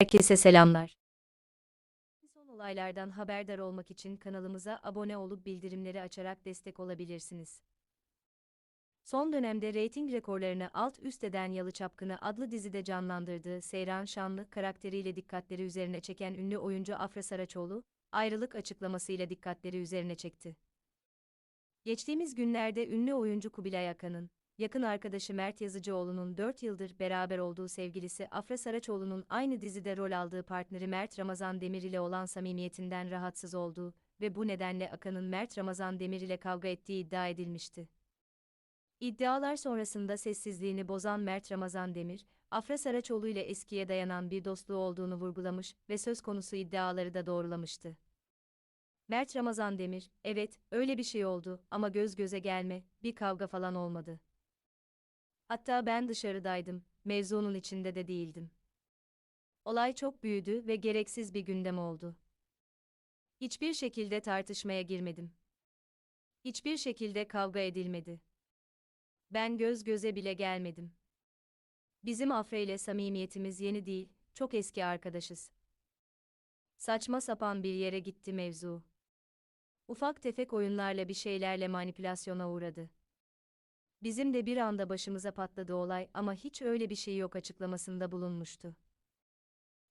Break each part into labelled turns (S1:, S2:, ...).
S1: Herkese selamlar. Son olaylardan haberdar olmak için kanalımıza abone olup bildirimleri açarak destek olabilirsiniz. Son dönemde reyting rekorlarını alt üst eden Yalı Çapkını adlı dizide canlandırdığı Seyran Şanlı karakteriyle dikkatleri üzerine çeken ünlü oyuncu Afra Saraçoğlu, ayrılık açıklamasıyla dikkatleri üzerine çekti. Geçtiğimiz günlerde ünlü oyuncu Kubilay Akan'ın, yakın arkadaşı Mert Yazıcıoğlu'nun 4 yıldır beraber olduğu sevgilisi Afra Saraçoğlu'nun aynı dizide rol aldığı partneri Mert Ramazan Demir ile olan samimiyetinden rahatsız olduğu ve bu nedenle Akan'ın Mert Ramazan Demir ile kavga ettiği iddia edilmişti. İddialar sonrasında sessizliğini bozan Mert Ramazan Demir, Afra Saraçoğlu ile eskiye dayanan bir dostluğu olduğunu vurgulamış ve söz konusu iddiaları da doğrulamıştı. Mert Ramazan Demir, evet, öyle bir şey oldu ama göz göze gelme, bir kavga falan olmadı. Hatta ben dışarıdaydım, mevzunun içinde de değildim. Olay çok büyüdü ve gereksiz bir gündem oldu. Hiçbir şekilde tartışmaya girmedim. Hiçbir şekilde kavga edilmedi. Ben göz göze bile gelmedim. Bizim Afra ile samimiyetimiz yeni değil, çok eski arkadaşız. Saçma sapan bir yere gitti mevzu. Ufak tefek oyunlarla bir şeylerle manipülasyona uğradı. Bizim de bir anda başımıza patladı olay ama hiç öyle bir şey yok açıklamasında bulunmuştu.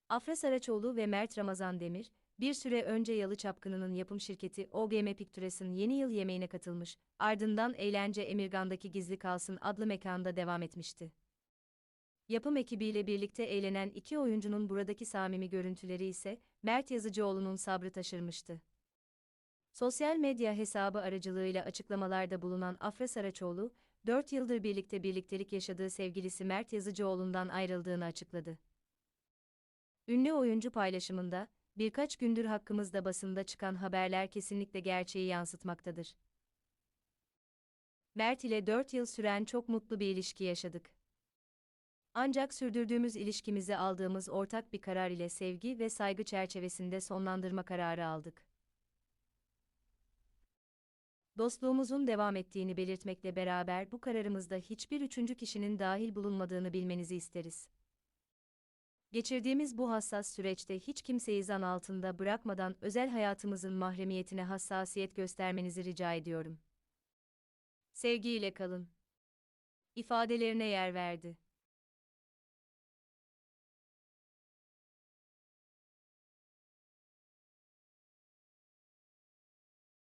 S1: Afra Saraçoğlu ve Mert Ramazan Demir, bir süre önce Yalı Çapkını'nın yapım şirketi OGM Pictures'ın yeni yıl yemeğine katılmış, ardından Eğlence Emirgan'daki Gizli Kalsın adlı mekanda devam etmişti. Yapım ekibiyle birlikte eğlenen iki oyuncunun buradaki samimi görüntüleri ise Mert Yazıcıoğlu'nun sabrı taşırmıştı. Sosyal medya hesabı aracılığıyla açıklamalarda bulunan Afra Saraçoğlu, 4 yıldır birlikte birliktelik yaşadığı sevgilisi Mert Yazıcıoğlu'ndan ayrıldığını açıkladı. Ünlü oyuncu paylaşımında, birkaç gündür hakkımızda basında çıkan haberler kesinlikle gerçeği yansıtmaktadır. Mert ile 4 yıl süren çok mutlu bir ilişki yaşadık. Ancak sürdürdüğümüz ilişkimizi aldığımız ortak bir karar ile sevgi ve saygı çerçevesinde sonlandırma kararı aldık. Dostluğumuzun devam ettiğini belirtmekle beraber bu kararımızda hiçbir üçüncü kişinin dahil bulunmadığını bilmenizi isteriz. Geçirdiğimiz bu hassas süreçte hiç kimseyi zan altında bırakmadan özel hayatımızın mahremiyetine hassasiyet göstermenizi rica ediyorum. Sevgiyle kalın. İfadelerine yer verdi.